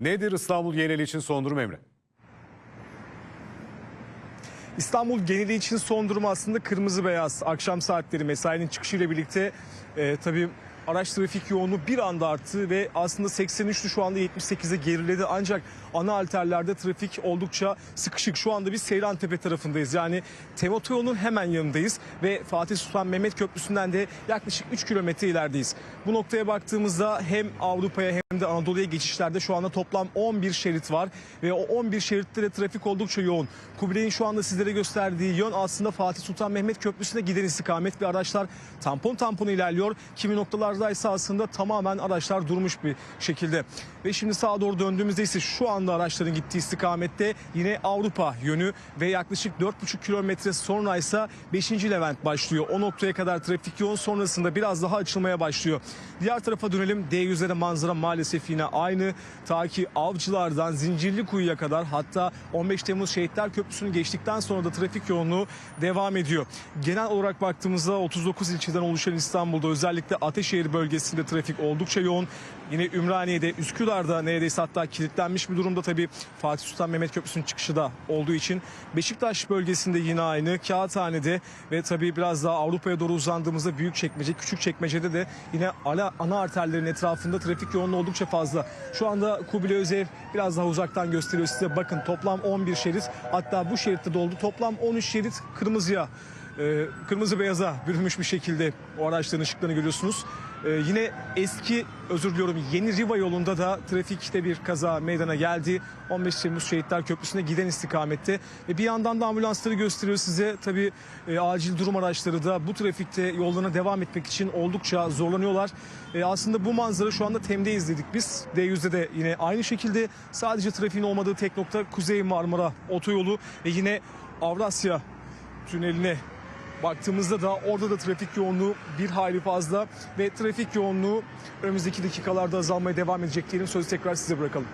Nedir İstanbul geneli için son durum Emre? İstanbul geneli için son durum aslında kırmızı beyaz. Akşam saatleri mesainin çıkışıyla birlikte e, tabii araç trafik yoğunluğu bir anda arttı ve aslında 83'lü şu anda 78'e geriledi. Ancak ana alterlerde trafik oldukça sıkışık. Şu anda biz Seyrantepe tarafındayız. Yani Tem Otoyolu'nun hemen yanındayız ve Fatih Sultan Mehmet Köprüsü'nden de yaklaşık 3 kilometre ilerideyiz. Bu noktaya baktığımızda hem Avrupa'ya hem de Anadolu'ya geçişlerde şu anda toplam 11 şerit var ve o 11 şeritte de trafik oldukça yoğun. Kubilay'ın şu anda sizlere gösterdiği yön aslında Fatih Sultan Mehmet Köprüsü'ne giden istikamet ve araçlar tampon tampon ilerliyor. Kimi noktalarda ise aslında tamamen araçlar durmuş bir şekilde. Ve şimdi sağa doğru döndüğümüzde ise şu anda araçların gittiği istikamette yine Avrupa yönü ve yaklaşık 4,5 kilometre sonra ise 5. Levent başlıyor. O noktaya kadar trafik yoğun sonrasında biraz daha açılmaya başlıyor. Diğer tarafa dönelim. D100'de manzara maalesef yine aynı. Ta ki Avcılar'dan Zincirlikuyu'ya kadar hatta 15 Temmuz Şehitler Köprüsü'nü geçtikten sonra da trafik yoğunluğu devam ediyor. Genel olarak baktığımızda 39 ilçeden oluşan İstanbul'da özellikle Ateşehir bölgesinde trafik oldukça yoğun. Yine Ümraniye'de, Üsküdar'da neredeyse hatta kilitlenmiş bir durumda tabii Fatih Sultan Mehmet Köprüsü'nün çıkışı da olduğu için. Beşiktaş bölgesinde yine aynı. Kağıthane'de ve tabii biraz daha Avrupa'ya doğru uzandığımızda Büyükçekmece, Küçükçekmece'de de yine ana, ana arterlerin etrafında trafik yoğunluğu oldukça fazla. Şu anda Kubilay Özev biraz daha uzaktan gösteriyor size. Bakın toplam 11 şerit hatta bu şeritte doldu. Toplam 13 şerit kırmızıya e, kırmızı beyaza bürünmüş bir şekilde o araçların ışıklarını görüyorsunuz. E, yine eski özür diliyorum yeni Riva yolunda da trafikte bir kaza meydana geldi. 15 Temmuz Şehitler Köprüsü'ne giden istikamette. Ve bir yandan da ambulansları gösteriyor size. Tabii e, acil durum araçları da bu trafikte yollarına devam etmek için oldukça zorlanıyorlar. E, aslında bu manzara şu anda Tem'de izledik biz. D100'de de yine aynı şekilde sadece trafiğin olmadığı tek nokta Kuzey Marmara Otoyolu ve yine Avrasya Tüneli'ne baktığımızda da orada da trafik yoğunluğu bir hayli fazla ve trafik yoğunluğu önümüzdeki dakikalarda azalmaya devam edecek diyelim. Sözü tekrar size bırakalım.